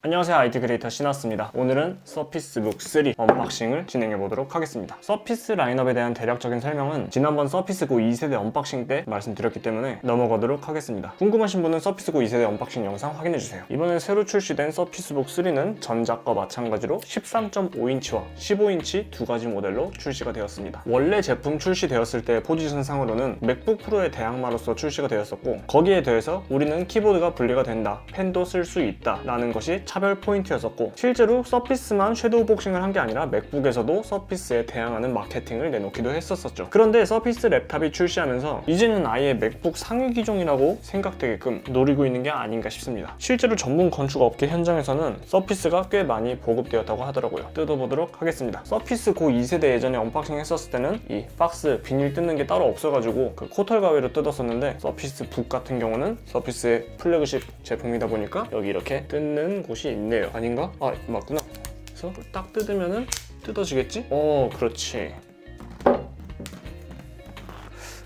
안녕하세요. IT 크리에이터 신하스입니다. 오늘은 서피스북 3 언박싱을 진행해 보도록 하겠습니다. 서피스 라인업에 대한 대략적인 설명은 지난번 서피스 고 2세대 언박싱 때 말씀드렸기 때문에 넘어가도록 하겠습니다. 궁금하신 분은 서피스 고 2세대 언박싱 영상 확인해 주세요. 이번에 새로 출시된 서피스북 3는 전작과 마찬가지로 13.5인치와 15인치 두 가지 모델로 출시가 되었습니다. 원래 제품 출시되었을 때 포지션상으로는 맥북 프로의 대항마로서 출시가 되었었고 거기에 대해서 우리는 키보드가 분리가 된다 펜도 쓸 수 있다 라는 것이 차별 포인트였었고 실제로 서피스만 섀도우 복싱을 한 게 아니라 맥북에서도 서피스에 대항하는 마케팅을 내놓기도 했었었죠. 그런데 서피스 랩탑이 출시하면서 이제는 아예 맥북 상위 기종이라고 생각되게끔 노리고 있는 게 아닌가 싶습니다. 실제로 전문 건축 업계 현장에서는 서피스가 꽤 많이 보급되었다고 하더라고요. 뜯어보도록 하겠습니다. 서피스 고 2세대 예전에 언박싱 했었을 때는 이 박스 비닐 뜯는 게 따로 없어가지고 그 코털 가위로 뜯었었는데 서피스 북 같은 경우는 서피스의 플래그십 제품이다 보니까 여기 이렇게 뜯는 곳이 있네요. 아닌가? 아 맞구나. 그래서 딱 뜯으면은 뜯어지겠지? 어 그렇지.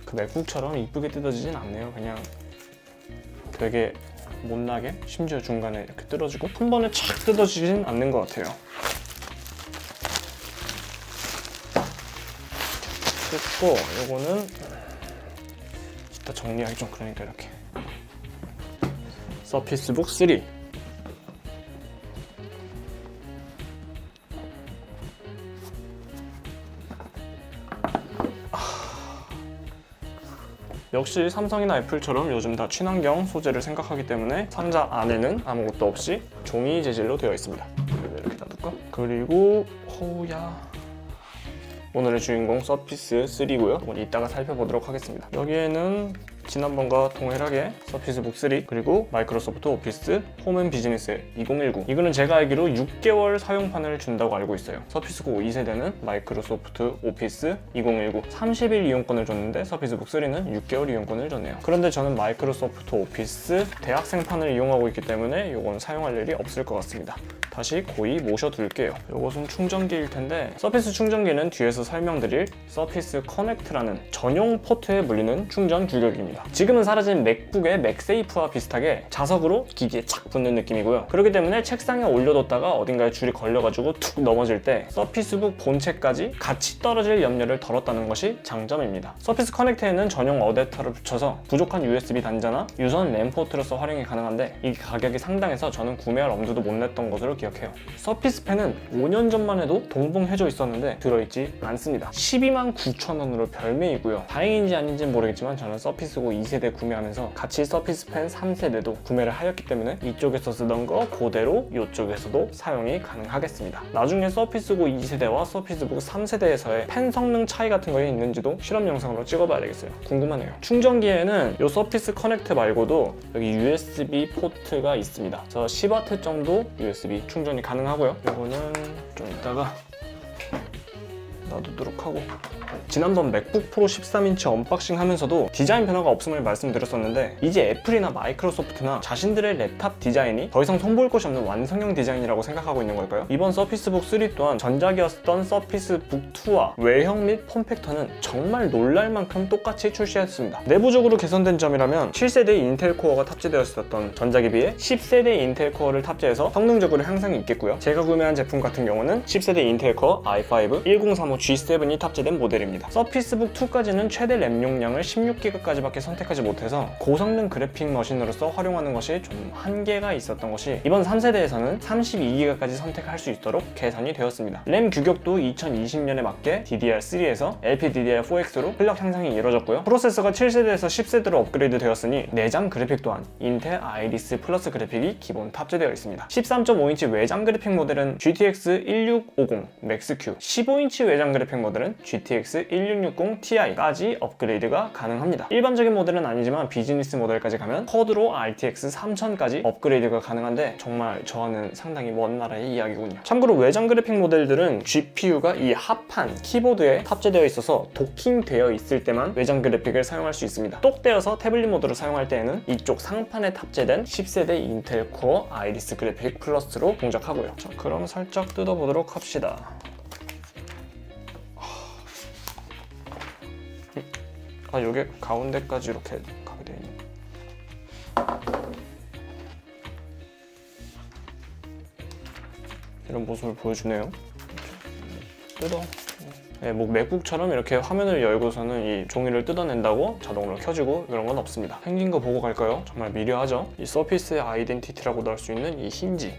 그 맥북처럼 이쁘게 뜯어지진 않네요. 그냥 되게 못나게 심지어 중간에 이렇게 뜯어지고 한 번에 착 뜯어지진 않는 것 같아요. 뜯고 요거는 이따 정리하기 좀 그러니까 이렇게. 서피스북 3 역시 삼성이나 애플처럼 요즘 다 친환경 소재를 생각하기 때문에 상자 안에는 아무것도 없이 종이 재질로 되어 있습니다. 이렇게 놔둘까? 그리고 호야 오늘의 주인공 서피스 3고요. 이따가 살펴보도록 하겠습니다. 여기에는 지난번과 동일하게 서피스 북 3 그리고 마이크로소프트 오피스 홈앤 비즈니스 2019 이거는 제가 알기로 6개월 사용판을 준다고 알고 있어요. 서피스고 2세대는 마이크로소프트 오피스 2019 30일 이용권을 줬는데 서피스 북 3는 6개월 이용권을 줬네요. 그런데 저는 마이크로소프트 오피스 대학생판을 이용하고 있기 때문에 이건 사용할 일이 없을 것 같습니다. 다시 고이 모셔둘게요. 이것은 충전기일 텐데 서피스 충전기는 뒤에서 설명드릴 서피스 커넥트라는 전용 포트에 물리는 충전 규격입니다 지금은 사라진 맥북의 맥세이프와 비슷하게 자석으로 기기에 착 붙는 느낌이고요. 그렇기 때문에 책상에 올려뒀다가 어딘가에 줄이 걸려가지고 툭 넘어질 때 서피스북 본체까지 같이 떨어질 염려를 덜었다는 것이 장점입니다. 서피스 커넥트에는 전용 어댑터를 붙여서 부족한 USB 단자나 유선 램 포트로서 활용이 가능한데 이 가격이 상당해서 저는 구매할 엄두도 못 냈던 것으로 기억해요. 서피스 펜은 5년 전만 해도 동봉해져 있었는데 들어있지 않습니다. 12만 9천 원으로 별매이고요. 다행인지 아닌지는 모르겠지만 저는 서피스 고 2세대 구매하면서 같이 서피스 펜 3세대도 구매를 하였기 때문에 이쪽에서 쓰던 거 그대로 이쪽에서도 사용이 가능하겠습니다. 나중에 서피스고 2세대와 서피스북 3세대에서의 펜 성능 차이 같은 거에 있는지도 실험 영상으로 찍어봐야 되겠어요. 궁금하네요. 충전기에는 이 서피스 커넥트 말고도 여기 USB 포트가 있습니다. 그래서 10W 정도 USB 충전이 가능하고요. 이거는 좀 이따가 놔두도록 하고 지난번 맥북 프로 13인치 언박싱 하면서도 디자인 변화가 없음을 말씀드렸었는데 이제 애플이나 마이크로소프트나 자신들의 랩탑 디자인이 더 이상 손볼 것이 없는 완성형 디자인이라고 생각하고 있는 걸까요? 이번 서피스북 3 또한 전작이었던 서피스북 2와 외형 및 폼팩터는 정말 놀랄 만큼 똑같이 출시했습니다. 내부적으로 개선된 점이라면 7세대 인텔 코어가 탑재되었었던 전작에 비해 10세대 인텔 코어를 탑재해서 성능적으로 향상이 있겠고요. 제가 구매한 제품 같은 경우는 10세대 인텔 코어 i5 1035G7이 탑재된 모델입니다. 서피스북 2까지는 최대 램 용량을 16기가까지밖에 선택하지 못해서 고성능 그래픽 머신으로서 활용하는 것이 좀 한계가 있었던 것이 이번 3세대에서는 32기가까지 선택할 수 있도록 개선이 되었습니다. 램 규격도 2020년에 맞게 DDR3에서 LPDDR4X로 클럭 향상이 이루어졌고요. 프로세서가 7세대에서 10세대로 업그레이드 되었으니 내장 그래픽 또한 인텔 아이리스 플러스 그래픽이 기본 탑재되어 있습니다. 13.5인치 외장 그래픽 모델은 GTX 1650 맥스-Q, 15인치 외장 그래픽 모델은 GTX 1660 Ti까지 업그레이드가 가능합니다. 일반적인 모델은 아니지만 비즈니스 모델까지 가면 쿼드로 RTX 3000까지 업그레이드가 가능한데 정말 저와는 상당히 먼 나라의 이야기군요. 참고로 외장 그래픽 모델들은 GPU가 이 합판 키보드에 탑재되어 있어서 도킹되어 있을 때만 외장 그래픽을 사용할 수 있습니다. 똑 떼어서 태블릿 모드로 사용할 때에는 이쪽 상판에 탑재된 10세대 인텔 코어 아이리스 그래픽 플러스로 동작하고요. 자, 그럼 살짝 뜯어보도록 합시다. 아, 요게 가운데까지 이렇게 가게 되어 있네. 이런 모습을 보여주네요. 뜯어. 네, 뭐 맥북처럼 이렇게 화면을 열고서는 이 종이를 뜯어낸다고 자동으로 켜지고 그런 건 없습니다. 생긴 거 보고 갈까요? 정말 미려하죠? 이 서피스의 아이덴티티라고도 할수 있는 이 힌지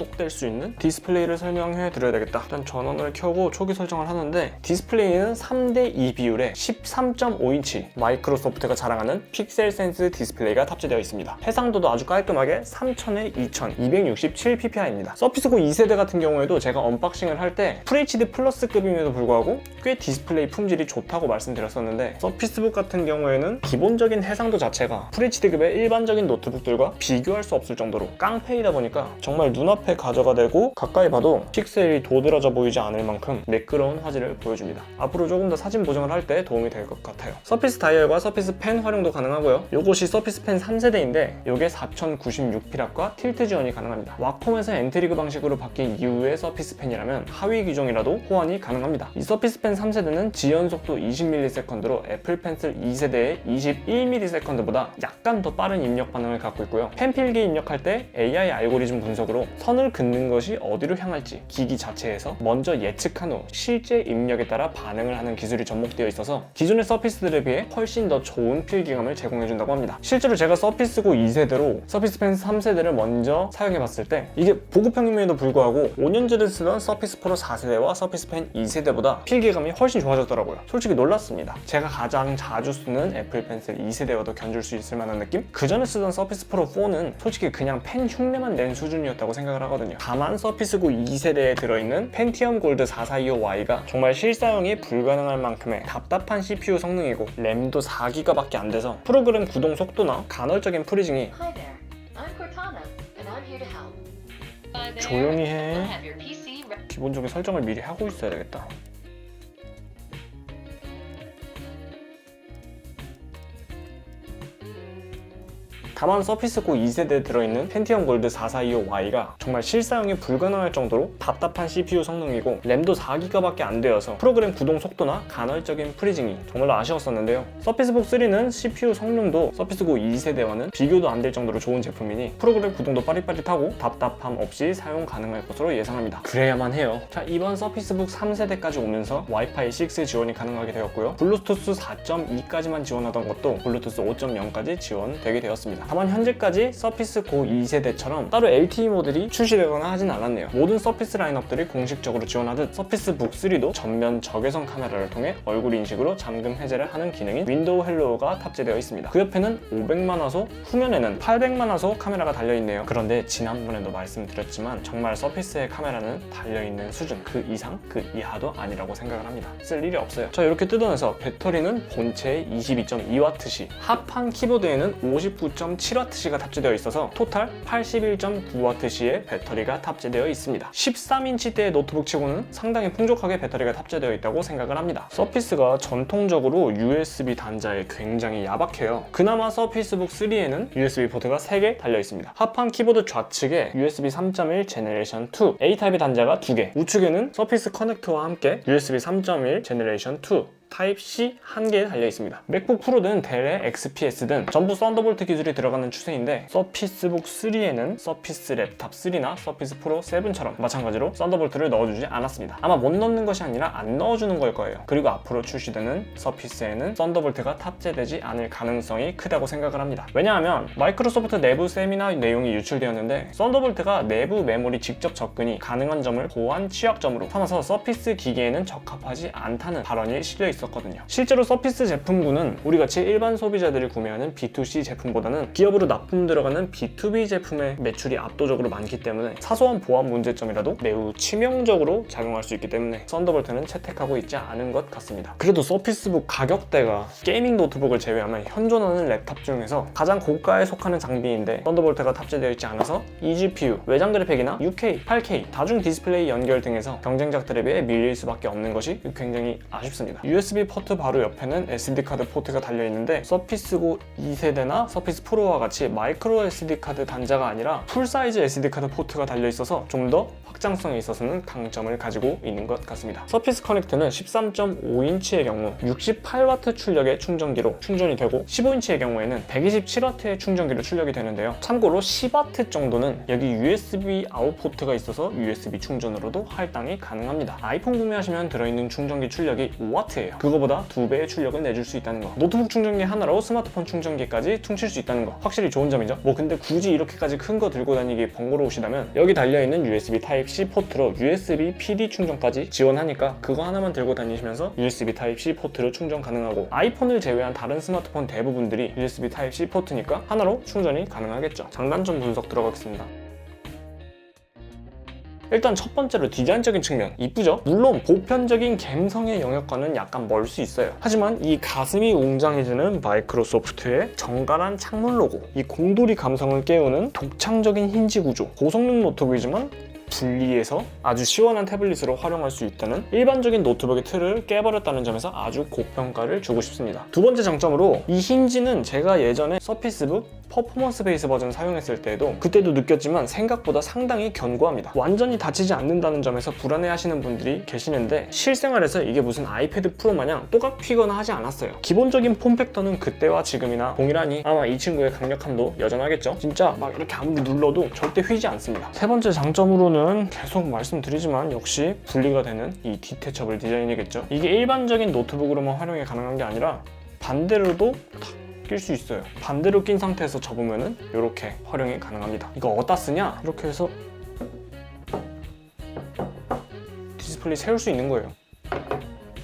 똑될 수 있는 디스플레이를 설명해 드려야 되겠다. 일단 전원을 켜고 초기 설정을 하는데 디스플레이는 3대2 비율의 13.5인치 마이크로소프트가 자랑하는 픽셀 센스 디스플레이가 탑재되어 있습니다. 해상도도 아주 깔끔하게 3000에 2000, 267ppi입니다. 서피스 9 2세대 같은 경우에도 제가 언박싱을 할 때 FHD 플러스급임에도 불구하고 꽤 디스플레이 품질이 좋다고 말씀드렸었는데 서피스북 같은 경우에는 기본적인 해상도 자체가 FHD급의 일반적인 노트북들과 비교할 수 없을 정도로 깡패이다 보니까 정말 눈앞에 가져가 대고 가까이 봐도 픽셀이 도드라져 보이지 않을 만큼 매끄러운 화질을 보여줍니다. 앞으로 조금 더 사진 보정을 할 때 도움이 될 것 같아요. 서피스 다이얼과 서피스 펜 활용도 가능하고요. 요것이 서피스 펜 3세대인데 요게 4096피랍과 틸트 지원이 가능합니다. 와콤에서 엔트리그 방식으로 바뀐 이후의 서피스 펜이라면 하위 기종이라도 호환이 가능합니다. 이 서피스 펜 3세대는 지연 속도 20ms로 애플 펜슬 2세대의 21ms보다 약간 더 빠른 입력 반응을 갖고 있고요. 펜 필기 입력할 때 AI 알고리즘 분석으로 선을 긋는 것이 어디로 향할지 기기 자체에서 먼저 예측한 후 실제 입력에 따라 반응을 하는 기술이 접목되어 있어서 기존의 서피스들에 비해 훨씬 더 좋은 필기감을 제공해준다고 합니다. 실제로 제가 서피스고 2세대로 서피스 펜 3세대를 먼저 사용해봤을 때 이게 보급형임에도 불구하고 5년 전에 쓰던 서피스 프로 4세대와 서피스 펜 2세대보다 필기감이 훨씬 좋아졌더라고요. 솔직히 놀랐습니다. 제가 가장 자주 쓰는 애플 펜슬 2세대와도 견줄 수 있을 만한 느낌? 그 전에 쓰던 서피스 프로 4는 솔직히 그냥 펜 흉내만 낸 수준이었다고 생각을 하 거든요. 다만 서피스고 2세대에 들어있는 펜티엄 골드 4425Y가 정말 실사용이 불가능할 만큼의 답답한 CPU 성능이고 램도 4기가밖에 안 돼서 프로그램 구동 속도나 간헐적인 프리징이. 조용히 해. 기본적인 설정을 미리 하고 있어야 되겠다. 다만 서피스9 2세대에 들어있는 펜티엄 골드 4425Y가 정말 실사용이 불가능할 정도로 답답한 CPU 성능이고 램도 4기가밖에 안 되어서 프로그램 구동 속도나 간헐적인 프리징이 정말로 아쉬웠었는데요. 서피스북 3는 CPU 성능도 서피스9 2세대와는 비교도 안 될 정도로 좋은 제품이니 프로그램 구동도 빠릿빠릿하고 답답함 없이 사용 가능할 것으로 예상합니다. 그래야만 해요. 자 이번 서피스북 3세대까지 오면서 와이파이 6 지원이 가능하게 되었고요. 블루투스 4.2까지만 지원하던 것도 블루투스 5.0까지 지원되게 되었습니다. 다만 현재까지 서피스 고 2세대처럼 따로 LTE 모델이 출시되거나 하진 않았네요. 모든 서피스 라인업들이 공식적으로 지원하듯 서피스 북3도 전면 적외선 카메라를 통해 얼굴 인식으로 잠금 해제를 하는 기능인 윈도우 헬로우가 탑재되어 있습니다. 그 옆에는 500만 화소, 후면에는 800만 화소 카메라가 달려있네요. 그런데 지난번에도 말씀드렸지만 정말 서피스의 카메라는 달려있는 수준 그 이상 그 이하도 아니라고 생각을 합니다. 쓸 일이 없어요. 자 이렇게 뜯어내서 배터리는 본체의 22.2W시 합판 키보드에는 59.7 7W가 탑재되어 있어서 토탈 81.9W의 배터리가 탑재되어 있습니다. 13인치대의 노트북 치고는 상당히 풍족하게 배터리가 탑재되어 있다고 생각을 합니다. 서피스가 전통적으로 USB 단자에 굉장히 야박해요. 그나마 서피스북 3에는 USB 포트가 3개 달려 있습니다. 합판 키보드 좌측에 USB 3.1 제네레이션 2 A 타입의 단자가 2개, 우측에는 서피스 커넥터와 함께 USB 3.1 제네레이션 2 타입C 한개 달려 있습니다. 맥북 프로든 델의 XPS든 전부 썬더볼트 기술이 들어가는 추세인데 서피스북 3에는 서피스 랩탑 3나 서피스 프로 7처럼 마찬가지로 썬더볼트를 넣어주지 않았습니다. 아마 못 넣는 것이 아니라 안 넣어주는 걸 거예요. 그리고 앞으로 출시되는 서피스에는 썬더볼트가 탑재되지 않을 가능성이 크다고 생각을 합니다. 왜냐하면 마이크로소프트 내부 세미나 내용이 유출되었는데 썬더볼트가 내부 메모리 직접 접근이 가능한 점을 보안 취약점으로 삼아서 서피스 기기에는 적합하지 않다는 발언이 실려 있 었거든요. 실제로 서피스 제품군은 우리 같이 일반 소비자들이 구매하는 B2C 제품보다는 기업으로 납품 들어가는 B2B 제품의 매출이 압도적으로 많기 때문에 사소한 보안 문제점이라도 매우 치명적으로 작용할 수 있기 때문에 썬더볼트는 채택하고 있지 않은 것 같습니다. 그래도 서피스북 가격대가 게이밍 노트북을 제외하면 현존하는 랩탑 중에서 가장 고가에 속하는 장비인데 썬더볼트가 탑재되어 있지 않아서 eGPU, 외장 그래픽이나 6K, 8K, 다중 디스플레이 연결 등에서 경쟁작들에 비해 밀릴 수밖에 없는 것이 굉장히 아쉽습니다. USB USB 포트 바로 옆에는 SD 카드 포트가 달려 있는데 서피스고 2세대나 서피스 프로와 같이 마이크로 SD 카드 단자가 아니라 풀 사이즈 SD 카드 포트가 달려 있어서 좀 더 확장성에 있어서는 강점을 가지고 있는 것 같습니다. 서피스 커넥트는 13.5인치의 경우 68W 출력의 충전기로 충전이 되고 15인치의 경우에는 127W의 충전기로 출력이 되는데요. 참고로 10W 정도는 여기 USB 아웃 포트가 있어서 USB 충전으로도 할당이 가능합니다. 아이폰 구매하시면 들어있는 충전기 출력이 5W예요. 그거보다 2배의 출력을 내줄 수 있다는 거. 노트북 충전기 하나로 스마트폰 충전기까지 퉁칠 수 있다는 거. 확실히 좋은 점이죠. 뭐 근데 굳이 이렇게까지 큰 거 들고 다니기 번거로우시다면 여기 달려있는 USB Type-C 포트로 USB PD 충전까지 지원하니까 그거 하나만 들고 다니시면서 USB Type-C 포트로 충전 가능하고 아이폰을 제외한 다른 스마트폰 대부분들이 USB Type-C 포트니까 하나로 충전이 가능하겠죠. 장단점 분석 들어가겠습니다. 일단 첫 번째로 디자인적인 측면. 이쁘죠? 물론 보편적인 갬성의 영역과는 약간 멀 수 있어요. 하지만 이 가슴이 웅장해지는 마이크로소프트의 정갈한 창문 로고. 이 공돌이 감성을 깨우는 독창적인 힌지 구조. 고성능 노트북이지만 분리해서 아주 시원한 태블릿으로 활용할 수 있다는 일반적인 노트북의 틀을 깨버렸다는 점에서 아주 고평가를 주고 싶습니다. 두 번째 장점으로 이 힌지는 제가 예전에 서피스북 퍼포먼스 베이스 버전 사용했을 때에도 그때도 느꼈지만 생각보다 상당히 견고합니다. 완전히 닫히지 않는다는 점에서 불안해하시는 분들이 계시는데 실생활에서 이게 무슨 아이패드 프로 마냥 또각 튀거나 하지 않았어요. 기본적인 폼팩터는 그때와 지금이나 동일하니 아마 이 친구의 강력함도 여전하겠죠. 진짜 막 이렇게 아무리 눌러도 절대 휘지 않습니다. 세 번째 장점으로는 계속 말씀드리지만 역시 분리가 되는 이 디태처블 디자인이겠죠. 이게 일반적인 노트북으로만 활용이 가능한 게 아니라 반대로도 낄수 있어요. 반대로 낀 상태에서 접으면은 이렇게 활용이 가능합니다. 이거 어디다 쓰냐? 이렇게 해서 디스플레이 세울 수 있는 거예요.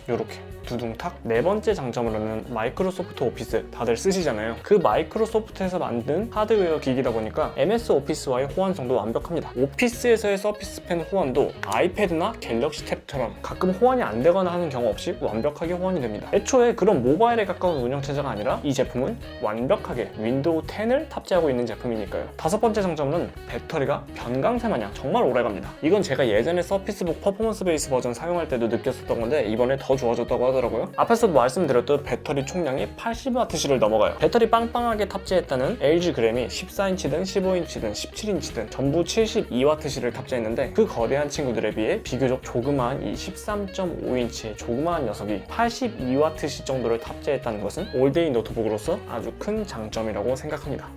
이렇게 두둥탁 네 번째 장점으로는 마이크로소프트 오피스 다들 쓰시잖아요. 그 마이크로소프트에서 만든 하드웨어 기기다 보니까 MS 오피스와의 호환성도 완벽합니다. 오피스에서의 서피스 펜 호환도 아이패드나 갤럭시 탭처럼 가끔 호환이 안 되거나 하는 경우 없이 완벽하게 호환이 됩니다. 애초에 그런 모바일에 가까운 운영체제가 아니라 이 제품은 완벽하게 윈도우 10을 탑재하고 있는 제품이니까요. 다섯 번째 장점은 배터리가 변강세 마냥 정말 오래갑니다. 이건 제가 예전에 서피스북 퍼포먼스 베이스 버전 사용할 때도 느꼈었던 건데 이번에 더 좋아졌다고 하더라고요 앞에서도 말씀드렸듯 배터리 총량이 80W시를 넘어가요. 배터리 빵빵하게 탑재했다는 LG 그램이 14인치든 15인치든 17인치든 전부 72W시를 탑재했는데 그 거대한 친구들에 비해 비교적 조그마한 이 13.5인치의 조그마한 녀석이 82W시 정도를 탑재했다는 것은 올데이 노트북으로서 아주 큰 장점이라고 생각합니다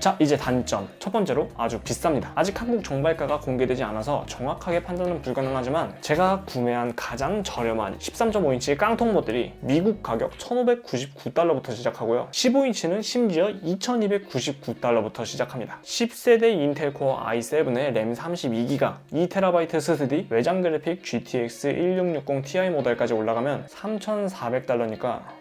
자 이제 단점. 첫 번째로 아주 비쌉니다. 아직 한국 정발가가 공개되지 않아서 정확하게 판단은 불가능하지만 제가 구매한 가장 저렴한 13.5인치 깡통 모델이 미국 가격 1599달러부터 시작하고요. 15인치는 심지어 2299달러부터 시작합니다. 10세대 인텔 코어 i7에 램 32기가 2TB SSD 외장 그래픽 GTX 1660 Ti 모델까지 올라가면 3400달러니까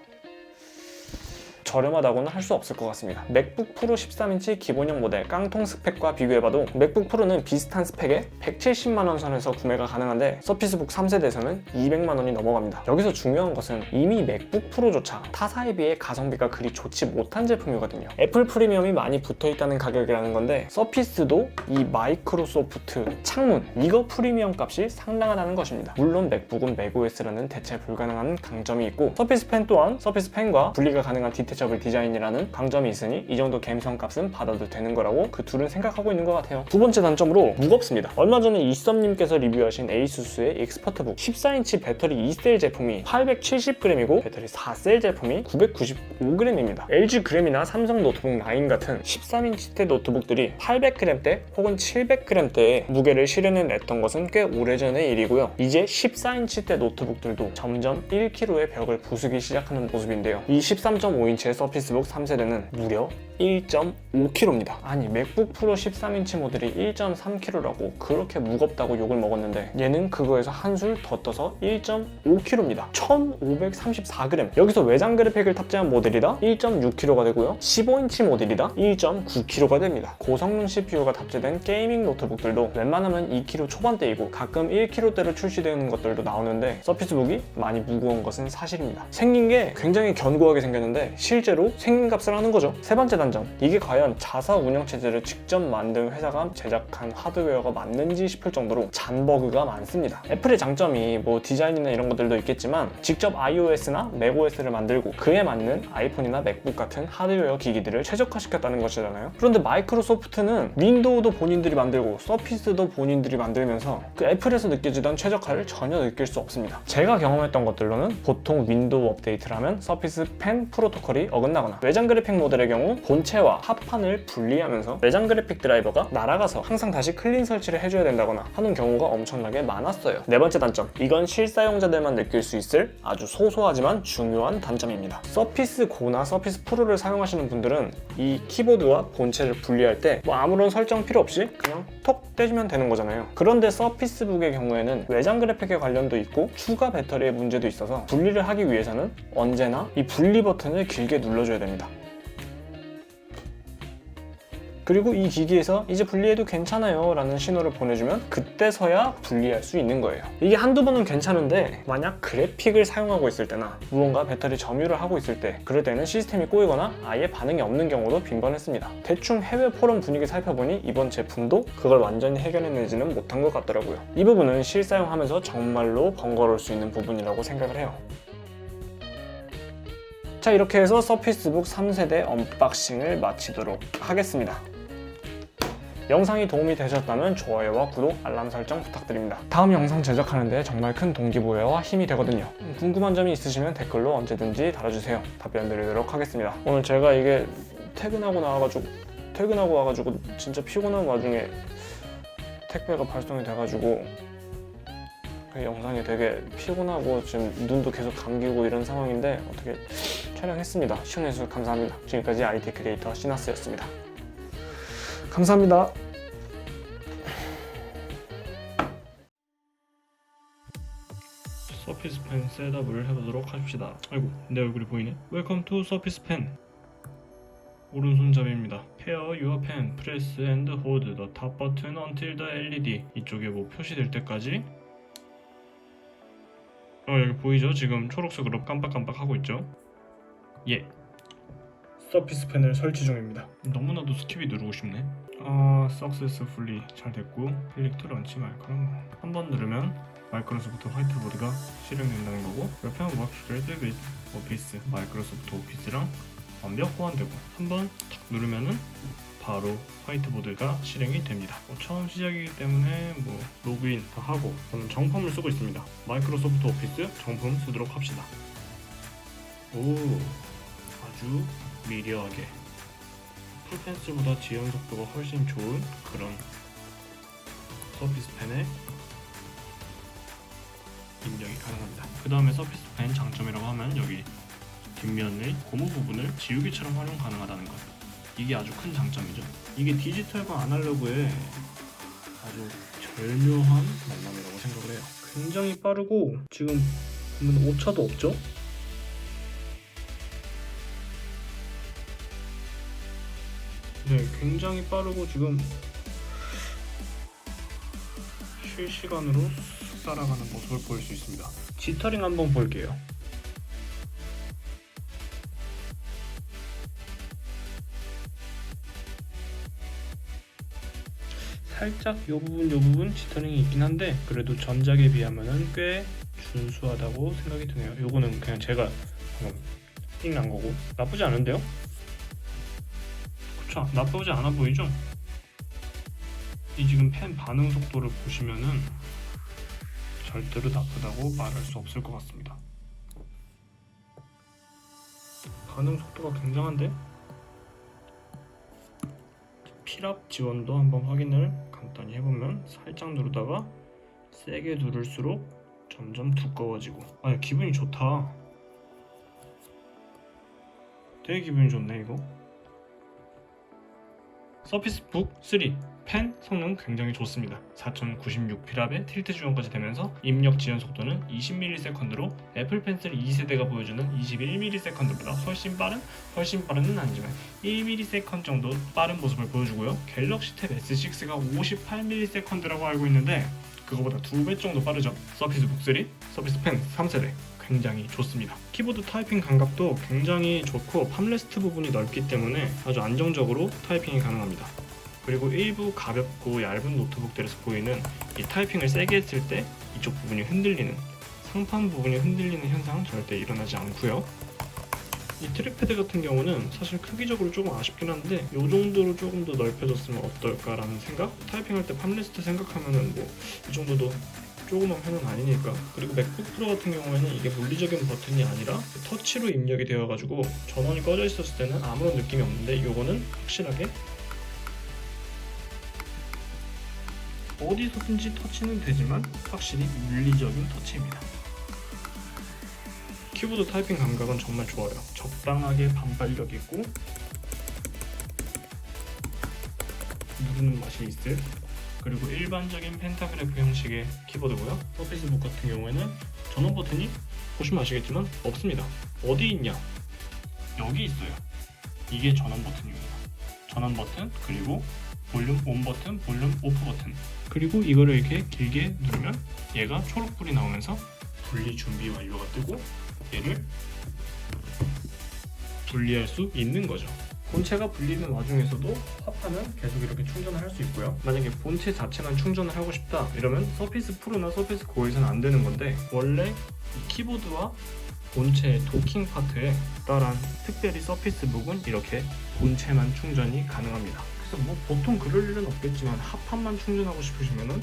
저렴하다고는 할 수 없을 것 같습니다. 맥북 프로 13인치 기본형 모델 깡통 스펙과 비교해봐도 맥북 프로는 비슷한 스펙에 170만 원 선에서 구매가 가능한데 서피스북 3세대에서는 200만 원이 넘어갑니다. 여기서 중요한 것은 이미 맥북 프로조차 타사에 비해 가성비가 그리 좋지 못한 제품이거든요. 애플 프리미엄이 많이 붙어있다는 가격이라는 건데 서피스도 이 마이크로소프트 창문 이거 프리미엄 값이 상당하다는 것입니다. 물론 맥북은 맥OS라는 대체 불가능한 강점이 있고 서피스 펜 또한 서피스 펜과 분리가 가능한 디테 처블 디자인이라는 강점이 있으니 이 정도 감성 값은 받아도 되는 거라고 그 둘은 생각하고 있는 것 같아요. 두 번째 단점으로 무겁습니다. 얼마 전에 이썸님께서 리뷰하신 에이수스의 익스퍼트북 14인치 배터리 2셀 제품이 870g이고 배터리 4셀 제품이 995g입니다. LG 그램이나 삼성 노트북 9 같은 13인치대 노트북들이 800g대 혹은 700g대의 무게를 실현해냈던 것은 꽤 오래전의 일이고요. 이제 14인치대 노트북들도 점점 1kg의 벽을 부수기 시작하는 모습인데요. 이 13.5인치 의 서피스북 3세대는 무려 1.5kg입니다. 아니 맥북 프로 13인치 모델이 1.3kg라고 그렇게 무겁다고 욕을 먹었는데 얘는 그거에서 한 술 더 떠서 1.5kg입니다. 1534g. 여기서 외장 그래픽을 탑재한 모델이다 1.6kg가 되고요. 15인치 모델이다 1.9kg가 됩니다. 고성능 CPU가 탑재된 게이밍 노트북들도 웬만하면 2kg 초반대이고 가끔 1kg대로 출시되는 것들도 나오는데 서피스북이 많이 무거운 것은 사실입니다. 생긴 게 굉장히 견고하게 생겼는데 실제로 생긴 값을 하는 거죠. 세 번째 단점 이게 과연 자사 운영 체제를 직접 만든 회사가 제작한 하드웨어가 맞는지 싶을 정도로 잔버그가 많습니다. 애플의 장점이 뭐 디자인이나 이런 것들도 있겠지만 직접 iOS나 macOS를 만들고 그에 맞는 아이폰이나 맥북 같은 하드웨어 기기들을 최적화시켰다는 것이잖아요. 그런데 마이크로소프트는 윈도우도 본인들이 만들고 서피스도 본인들이 만들면서 그 애플에서 느껴지던 최적화를 전혀 느낄 수 없습니다. 제가 경험했던 것들로는 보통 윈도우 업데이트라면 서피스 펜 프로토콜이 어긋나거나 외장 그래픽 모델의 경우 본 체와 합판을 분리하면서 외장 그래픽 드라이버가 날아가서 항상 다시 클린 설치를 해줘야 된다거나 하는 경우가 엄청나게 많았어요. 네 번째 단점, 이건 실사용자들만 느낄 수 있을 아주 소소하지만 중요한 단점입니다. 서피스 고나 서피스 프로를 사용하시는 분들은 이 키보드와 본체를 분리할 때 뭐 아무런 설정 필요 없이 그냥 톡 떼주면 되는 거잖아요. 그런데 서피스북의 경우에는 외장 그래픽에 관련도 있고 추가 배터리의 문제도 있어서 분리를 하기 위해서는 언제나 이 분리 버튼을 길게 눌러줘야 됩니다. 그리고 이 기기에서 이제 분리해도 괜찮아요 라는 신호를 보내주면 그때서야 분리할 수 있는 거예요. 이게 한두 번은 괜찮은데 만약 그래픽을 사용하고 있을 때나 무언가 배터리 점유를 하고 있을 때 그럴 때는 시스템이 꼬이거나 아예 반응이 없는 경우도 빈번했습니다. 대충 해외 포럼 분위기 살펴보니 이번 제품도 그걸 완전히 해결해내지는 못한 것 같더라고요. 이 부분은 실사용하면서 정말로 번거로울 수 있는 부분이라고 생각을 해요. 자 이렇게 해서 서피스북 3세대 언박싱을 마치도록 하겠습니다 영상이 도움이 되셨다면 좋아요와 구독, 알람 설정 부탁드립니다. 다음 영상 제작하는데 정말 큰 동기부여와 힘이 되거든요. 궁금한 점이 있으시면 댓글로 언제든지 달아주세요. 답변 드리도록 하겠습니다. 오늘 제가 이게 퇴근하고 나와가지고 퇴근하고 와가지고 진짜 피곤한 와중에 택배가 발송이 돼가지고 그 영상이 되게 피곤하고 지금 눈도 계속 감기고 이런 상황인데 어떻게 촬영했습니다. 시청해주셔서 감사합니다. 지금까지 IT 크리에이터 시나스였습니다. 감사합니다. 서피스 펜 셋업을 해보도록 합시다. 아이고 내 얼굴이 보이네. 웰컴 투 서피스 펜. 오른손잡이입니다. Pair your pen, press and hold the top button until the LED 이쪽에 뭐 표시될 때까지 어 여기 보이죠? 지금 초록색으로 깜빡깜빡 하고 있죠? 예. 서피스 펜을 설치 중입니다. 너무나도 스킵이 누르고 싶네. 아, successfully 잘 됐고 투 런치 마이크로 한번 누르면 마이크로소프트 화이트보드가 실행된다는 거고 옆에 는 워크스프레드 및 오피스 마이크로소프트 오피스랑 완벽 호환되고 한번 탁 누르면은 바로 화이트보드가 실행이 됩니다. 뭐 처음 시작이기 때문에 뭐 로그인 다 하고 저는 정품을 쓰고 있습니다. 마이크로소프트 오피스 정품 쓰도록 합시다. 오 아주 미려하게 풀펜슬보다 지연 속도가 훨씬 좋은 그런 서피스 펜의 입력이 가능합니다. 그 다음에 서피스 펜 장점이라고 하면 여기 뒷면의 고무 부분을 지우개처럼 활용 가능하다는 것. 이게 아주 큰 장점이죠. 이게 디지털과 아날로그의 아주 절묘한 만남이라고 생각을 해요. 굉장히 빠르고 지금 보면 오차도 없죠? 네, 굉장히 빠르고 지금 실시간으로 쑥 따라가는 모습을 보일 수 있습니다. 지터링 한번 볼게요. 살짝 이 부분 이 부분 지터링이 있긴 한데 그래도 전작에 비하면은 꽤 준수하다고 생각이 드네요. 요거는 그냥 제가 방금 띵난 거고 나쁘지 않은데요? 그쵸 나쁘지 않아 보이죠? 이 지금 펜 반응 속도를 보시면은 절대로 나쁘다고 말할 수 없을 것 같습니다. 반응 속도가 굉장한데? 필압 지원도 한번 확인을 간단히 해보면 살짝 누르다가 세게 누를수록 점점 두꺼워지고 아 기분이 좋다 되게 기분이 좋네 이거 서피스 북 3 펜 성능 굉장히 좋습니다 4096필압의 틸트 지원까지 되면서 입력 지연 속도는 20ms로 애플 펜슬 2세대가 보여주는 21ms보다 훨씬 빠른 훨씬 빠른은 아니지만 1ms 정도 빠른 모습을 보여주고요. 갤럭시 탭 S6가 58ms라고 알고 있는데 그거보다 두 배 정도 빠르죠. 서피스 북3, 서피스 펜 3세대 굉장히 좋습니다. 키보드 타이핑 감각도 굉장히 좋고 팜레스트 부분이 넓기 때문에 아주 안정적으로 타이핑이 가능합니다. 그리고 일부 가볍고 얇은 노트북들에서 보이는 이 타이핑을 세게 했을 때 이쪽 부분이 흔들리는 상판 부분이 흔들리는 현상 절대 일어나지 않고요. 이 트랙패드 같은 경우는 사실 크기적으로 조금 아쉽긴 한데 이 정도로 조금 더 넓혀졌으면 어떨까라는 생각? 타이핑할 때 팜레스트 생각하면은 뭐 이 정도도 조그만 편은 아니니까 그리고 맥북 프로 같은 경우에는 이게 물리적인 버튼이 아니라 터치로 입력이 되어가지고 전원이 꺼져 있었을 때는 아무런 느낌이 없는데 이거는 확실하게 어디서든지 터치는 되지만 확실히 물리적인 터치입니다. 키보드 타이핑 감각은 정말 좋아요. 적당하게 반발력 있고 누르는 맛이 있을 그리고 일반적인 펜타그래프 형식의 키보드고요. 서피스북 같은 경우에는 전원 버튼이 보시면 아시겠지만 없습니다. 어디 있냐? 여기 있어요. 이게 전원 버튼입니다. 전원 버튼 그리고 볼륨 온 버튼, 볼륨 오프 버튼. 그리고 이거를 이렇게 길게 누르면 얘가 초록불이 나오면서 분리 준비 완료가 뜨고 얘를 분리할 수 있는 거죠. 본체가 분리된 와중에서도 화판은 계속 이렇게 충전을 할 수 있고요. 만약에 본체 자체만 충전을 하고 싶다 이러면 서피스 프로나 서피스 고에서는 안 되는 건데 원래 이 키보드와 본체의 도킹 파트에 따른 특별히 서피스 북은 이렇게 본체만 충전이 가능합니다. 그래서 뭐 보통 그럴 일은 없겠지만 합판만 충전하고 싶으시면은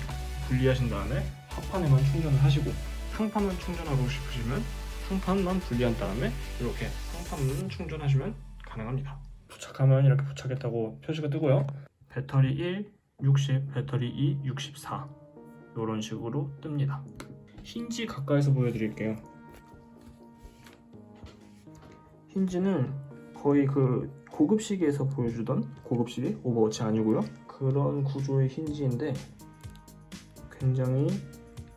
분리하신 다음에 합판에만 충전을 하시고 상판만 충전하고 싶으시면 상판만 분리한 다음에 이렇게 상판만 충전하시면 가능합니다. 부착하면 이렇게 부착했다고 표시가 뜨고요. 배터리 1, 60, 배터리 2, 64 이런 식으로 뜹니다. 힌지 가까이서 보여드릴게요. 힌지는 거의 그 고급 시계에서 보여주던 고급 시계 오버워치 아니고요. 그런 구조의 힌지인데 굉장히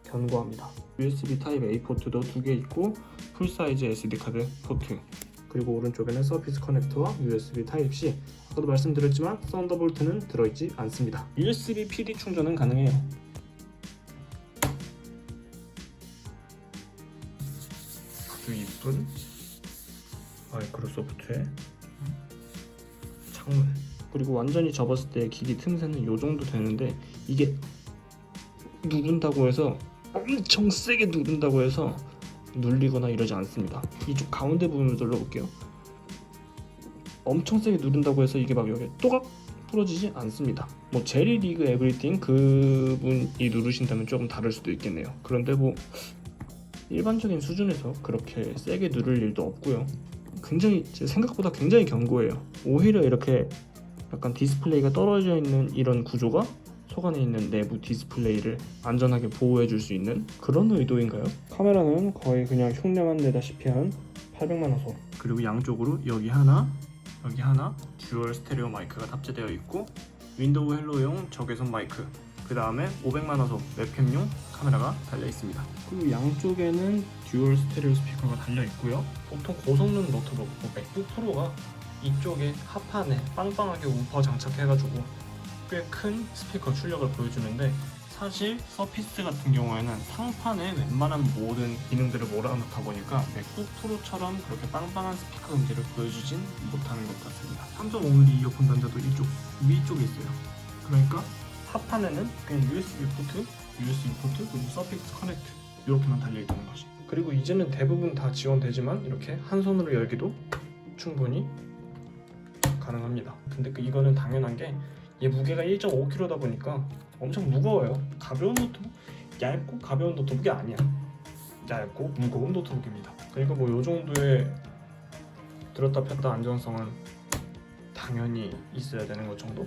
견고합니다. USB 타입 A 포트도 두 개 있고 풀 사이즈 SD 카드 포트 그리고 오른쪽에는 서피스 커넥터와 USB 타입 C 아까도 말씀드렸지만 썬더볼트는 들어있지 않습니다. USB PD 충전은 가능해요. 아주 이쁜 마이크로소프트의 창문 그리고 완전히 접었을 때 기기 틈새는 이 정도 되는데 이게 누른다고 해서 엄청 세게 누른다고 해서 눌리거나 이러지 않습니다. 이쪽 가운데 부분을 눌러볼게요. 엄청 세게 누른다고 해서 이게 막 여기 또각 부러지지 않습니다. 뭐 제리 리그 에브리띵 그분이 누르신다면 조금 다를 수도 있겠네요. 그런데 뭐 일반적인 수준에서 그렇게 세게 누를 일도 없고요. 굉장히 제 생각보다 굉장히 견고해요. 오히려 이렇게 약간 디스플레이가 떨어져 있는 이런 구조가 속 안에 있는 내부 디스플레이를 안전하게 보호해 줄 수 있는 그런 의도인가요? 카메라는 거의 그냥 흉내만 내다시피 한 800만 화소. 그리고 양쪽으로 여기 하나 여기 하나 듀얼 스테레오 마이크가 탑재되어 있고 윈도우 헬로용 적외선 마이크 그 다음에 500만 화소 웹캠용 카메라가 달려 있습니다. 그리고 양쪽에는 듀얼 스테레오 스피커가 달려 있고요. 보통 고성능 노트북 뭐 맥북 프로가 이쪽에 하판에 빵빵하게 우퍼 장착해가지고 꽤 큰 스피커 출력을 보여주는데 사실 서피스 같은 경우에는 상판에 웬만한 모든 기능들을 몰아넣다 보니까 맥북 프로처럼 그렇게 빵빵한 스피커 음질을 보여주진 못하는 것 같습니다. 3.5mm 이어폰 단자도 이쪽 위쪽에 있어요. 그러니까 하판에는 그냥 USB 포트, USB 포트, 그리고 서피스 커넥트 이렇게만 달려 있다는 거지. 그리고 이제는 대부분 다 지원되지만 이렇게 한 손으로 열기도 충분히 가능합니다. 근데 그 이거는 당연한 게 얘 무게가 1.5kg다 보니까 엄청 무거워요. 가벼운 노트북, 얇고 가벼운 노트북이 아니야. 얇고 무거운 노트북입니다. 그러니까 뭐 요 정도의 들었다 폈다 안정성은 당연히 있어야 되는 것 정도.